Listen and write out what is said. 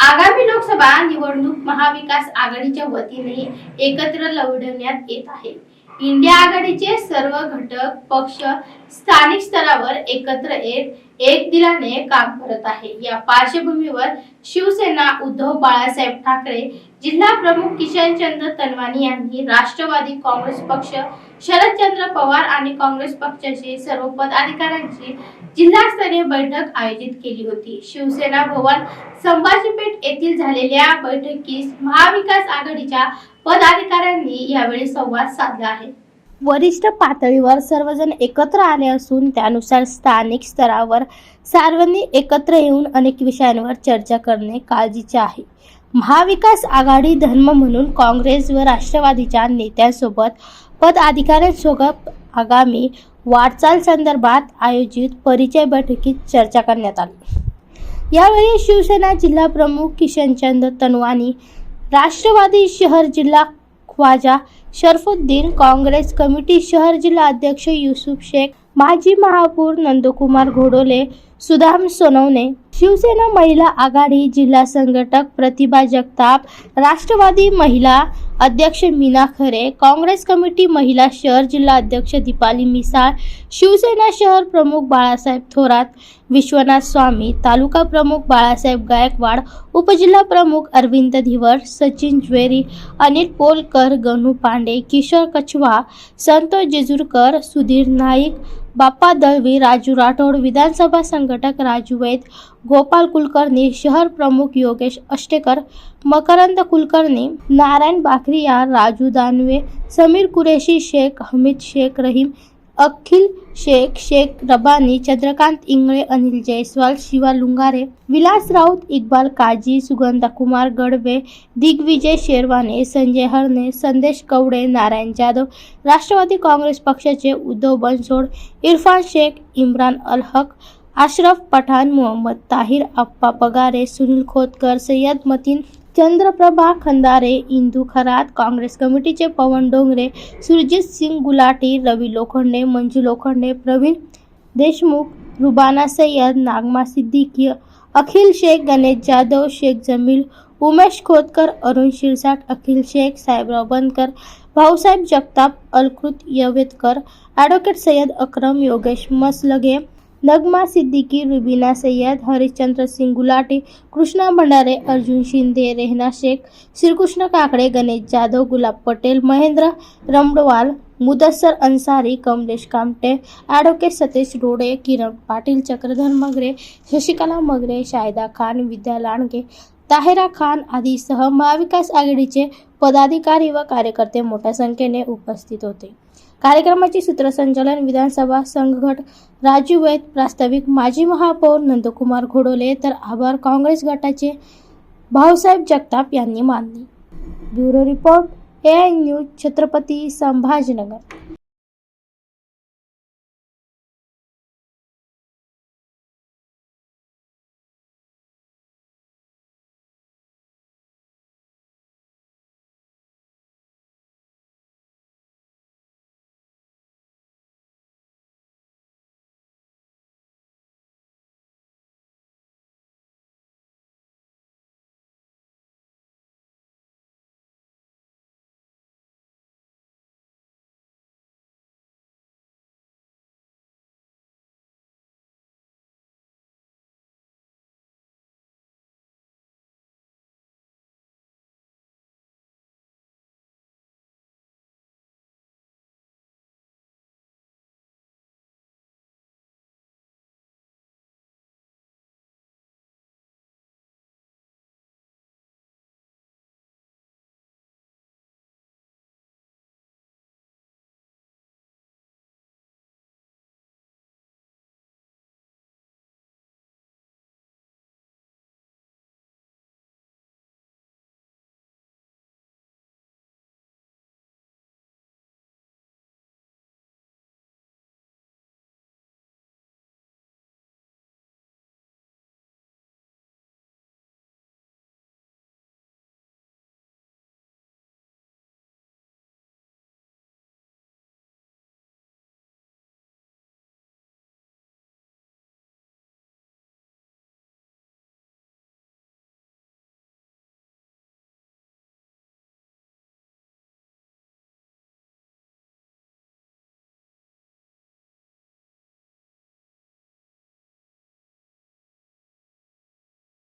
आगामी लोकसभा निवडणूक महाविकास आघाडीच्या वतीने एकत्र लढवण्यात येत आहे. इंडिया आघाडीचे सर्व घटक पक्ष स्थानिक स्तरावर एकत्र येत एक दिलाने काम करत आहे. या पार्श्वभूमीवर शिवसेना उद्धव बाळासाहेब ठाकरे जिल्हा प्रमुख किशनचंद्र तनवानी यांनी राष्ट्रवादी काँग्रेस पक्ष शरदचंद्र पवार आणि काँग्रेस पक्षाचे सर्व पदाधिकाऱ्यांची जिल्हास्तरीय बैठक आयोजित केली होती. शिवसेना भवन संभाजीपेठ येथील झालेल्या बैठकीस महाविकास आघाडीच्या पदाधिकाऱ्यांनी यावेळी संवाद साधला आहे. वरिष्ठ पातळीवर सर्वजण एकत्र आले असून त्यानुसार स्थानिक स्तरावर सर्वांनी एकत्र येऊन अनेक विषयांवर चर्चा करणे काळजीचे आहे. महाविकास आघाडी धर्म म्हणून काँग्रेस व राष्ट्रवादीच्या नेत्यांसोबत पदाधिकाऱ्यांसोबत आगामी वाटचाल संदर्भात आयोजित परिचय बैठकीत चर्चा करण्यात आली. यावेळी शिवसेना जिल्हा प्रमुख किशनचंद तनवानी राष्ट्रवादी शहर जिल्हा ख्वाजा शरफुद्दीन काँग्रेस कमिटी शहर जिल्हा अध्यक्ष युसुफ शेख माजी महापौर नंदकुमार घोडोले सुदाम सोनवणे शिवसेना महिला आघाडी जिल्हा संघटक प्रतिभा जगताप राष्ट्रवादी महिला अध्यक्ष मीना खरे काँग्रेस कमिटी महिला शहर जिल्हा अध्यक्ष दीपाली मिसाळ शिवसेना शहर प्रमुख बाळासाहेब थोरात विश्वनाथ स्वामी तालुका प्रमुख बाळासाहेब गायकवाड उपजिल्हा प्रमुख अरविंद धिवर सचिन ज्वेरी अनिल पोलकर गणू पांडे किशोर कछवा संतोष जेजूरकर सुधीर नाईक बाप्पा दळवी राजू राठोड विधानसभा संघटक राजू वैद गोपाल कुलकर्णी शहर प्रमुख योगेश अष्टेकर मकरंद कुलकर्णी नारायण बाखरिया राजू दानवे समीर कुरेशी शेख हमीद शेख रहीम अखिल शेख शेख रबानी चंद्रकांत इंगळे अनिल जयस्वाल शिवा लुंगारे विलास राऊत इक्बाल काजी सुगंधा कुमार गडवे दिग्विजय शेरवाने संजय हरणे संदेश कवडे नारायण जाधव राष्ट्रवादी काँग्रेस पक्षाचे उद्धव बनसोड इरफान शेख इम्रान अल हक अशरफ पठाण मोहम्मद ताहिर अप्पा पगारे सुनील खोतकर सय्यद मतीन चंद्रप्रभा खंदारे इंदू खरात काँग्रेस कमिटीचे पवन डोंगरे सुरजित सिंग गुलाटी रवी लोखंडे मंजू लोखंडे प्रवीण देशमुख रुबाना सय्यद नागमा सिद्दीकी अखिल शेख गणेश जाधव शेख जमील उमेश खोतकर अरुण शिरसाट अखिल शेख साहेबराव बनकर भाऊसाहेब जगताप अलकृत यवेतकर ॲडव्होकेट सय्यद अक्रम योगेश मसलगे नगमा सिद्दीकी रुबीना सय्यद हरिश्चंद्र सिंग गुलाटी कृष्णा भंडारे अर्जुन शिंदे रेहना शेख श्रीकृष्ण काकडे गणेश जाधव गुलाब पटेल महेंद्र रमडवाल मुदस्सर अन्सारी कमलेश कामटे ॲडव्होकेट सतीश रोडे किरण पाटील चक्रधर मगरे शशिकला मगरे शायदा खान विद्या लांडगे ताहेरा खान आदीसह महाविकास आघाडीचे पदाधिकारी व कार्यकर्ते मोठ्या संख्येने उपस्थित होते. कार्यक्रमाचे सूत्रसंचालन विधानसभा संघगट राजू वैद प्रास्ताविक माजी महापौर नंदकुमार घोडोले तर आभार काँग्रेस गटाचे भाऊसाहेब जगताप यांनी मानले. Bureau report A news Chhatrapati Sambhajinagar.